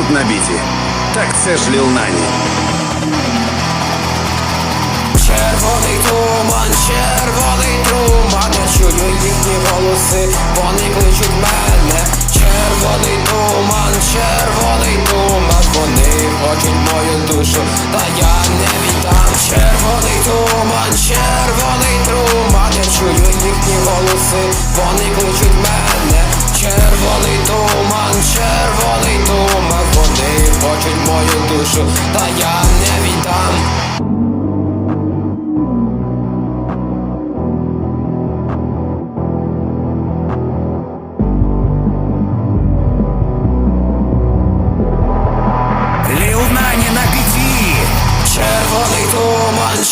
тут на біті. Так це ж Ліл Нані. Червоний туман, червоний туман, я чую їхні голоси, вони кличуть мене. Червоний туман, червоний туман, вони хочуть мою душу, та я не віддам. Червоний туман, червоний туман, я чую їхні голоси, вони кличуть мене. Душу, та я не віддам.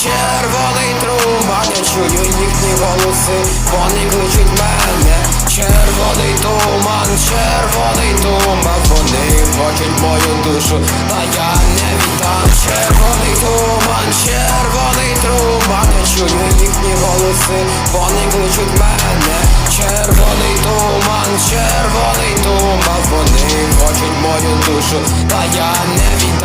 Червоний туман, я чую їхні голоси, вони кличуть мене. Червоний туман, червоний хочуть мою душу, та я не віддам. Червоний туман, червоний труман, я чую їхні голоси, вони кличуть мене. Червоний туман, червоний туман, вони хочуть мою душу, та я не віддам.